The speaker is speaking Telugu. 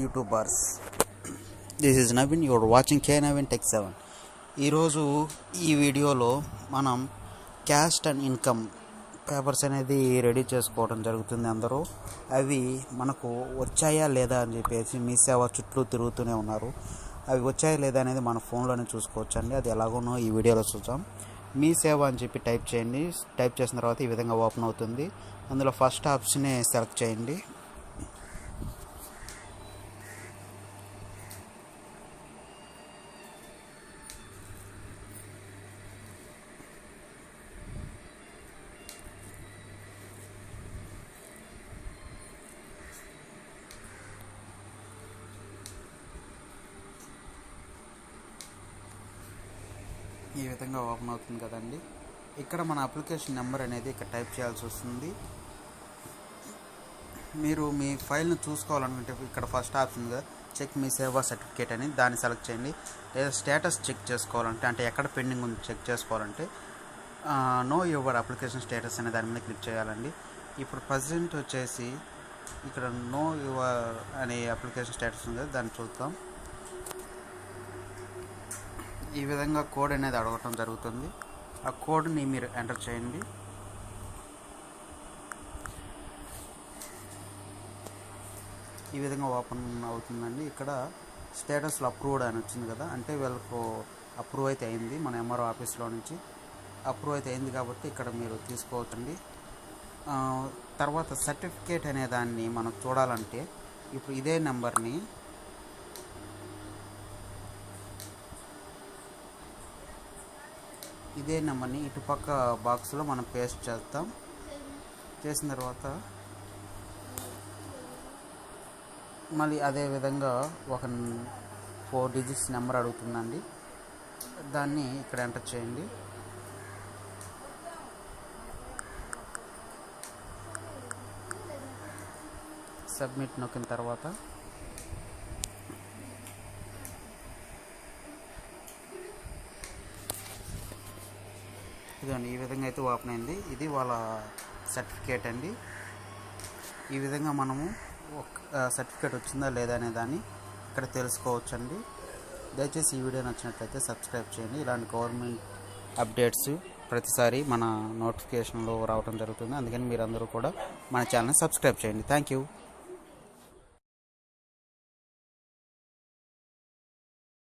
YouTubers this is Naveen your watching K Naveen tech seven ఈరోజు ఈ వీడియోలో మనం క్యాస్ట్ అండ్ ఇన్కమ్ పేపర్స్ అనేది రెడీ చేసుకోవడం జరుగుతుంది అందరూ. అవి మనకు వచ్చాయా లేదా అని చెప్పేసి మీ సేవ చుట్టూ తిరుగుతూనే ఉన్నారు. అవి వచ్చాయా లేదా అనేది మన ఫోన్లోనే చూసుకోవచ్చు అండి అది ఎలాగోనో ఈ వీడియోలో చూద్దాం. మీ సేవ అని చెప్పి టైప్ చేయండి. టైప్ చేసిన తర్వాత ఈ విధంగా ఓపెన్ అవుతుంది. అందులో ఫస్ట్ ఆప్షనే సెలెక్ట్ చేయండి. ఈ విధంగా ఓపెన్ అవుతుంది కదండి. ఇక్కడ మన అప్లికేషన్ నెంబర్ అనేది ఇక్కడ టైప్ చేయాల్సి వస్తుంది. మీరు మీ ఫైల్ను చూసుకోవాలనుకుంటే ఇక్కడ ఫస్ట్ ఆప్షన్ కదా చెక్ మీ సేవా సర్టిఫికేట్ అని దాన్ని సెలెక్ట్ చేయండి. లేదా స్టేటస్ చెక్ చేసుకోవాలంటే అంటే ఎక్కడ పెండింగ్ ఉంది చెక్ చేసుకోవాలంటే నో యువర్ అప్లికేషన్ స్టేటస్ అనే దాని మీద క్లిక్ చేయాలండి. ఇప్పుడు ప్రజెంట్ వచ్చేసి ఇక్కడ నో యువర్ అనే అప్లికేషన్ స్టేటస్ ఉంది. దాన్ని చూద్దాం. ఈ విధంగా కోడ్ అనేది అడగటం జరుగుతుంది. ఆ కోడ్ని మీరు ఎంటర్ చేయండి. ఈ విధంగా ఓపెన్ అవుతుందండి. ఇక్కడ స్టేటస్లో అప్రూవ్డ్ అని వచ్చింది కదా అంటే వీళ్ళకు అప్రూవ్ అయితే అయింది. మన ఎంఆర్ఓ ఆఫీస్లో నుంచి అప్రూవ్ అయితే అయింది కాబట్టి ఇక్కడ మీరు తీసుకోవచ్చండి. తర్వాత సర్టిఫికేట్ అనే దాన్ని మనం చూడాలంటే ఇప్పుడు ఇదే నెంబర్ని ఇదే నెంబర్ని ఇటుపక్క బాక్స్లో మనం పేస్ట్ చేస్తాం చేసిన తర్వాత మళ్ళీ అదే విధంగా ఒక ఫోర్ డిజిట్స్ నెంబర్ అడుగుతుందండి. దాన్ని ఇక్కడ ఎంటర్ చేయండి. సబ్మిట్ నొక్కిన తర్వాత ఇదండి ఈ విధంగా అయితే ఓపెన్ అయింది. ఇది వాళ్ళ సర్టిఫికేట్ అండి. ఈ విధంగా మనము ఒక సర్టిఫికేట్ వచ్చిందా లేదా అనే దాన్ని ఇక్కడ తెలుసుకోవచ్చండి. దయచేసి ఈ వీడియో నచ్చినట్లయితే సబ్స్క్రైబ్ చేయండి. ఇలాంటి గవర్నమెంట్ అప్డేట్స్ ప్రతిసారి మన నోటిఫికేషన్లో రావడం జరుగుతుంది. అందుకని మీరందరూ కూడా మన ఛానల్ని సబ్స్క్రైబ్ చేయండి. Thank you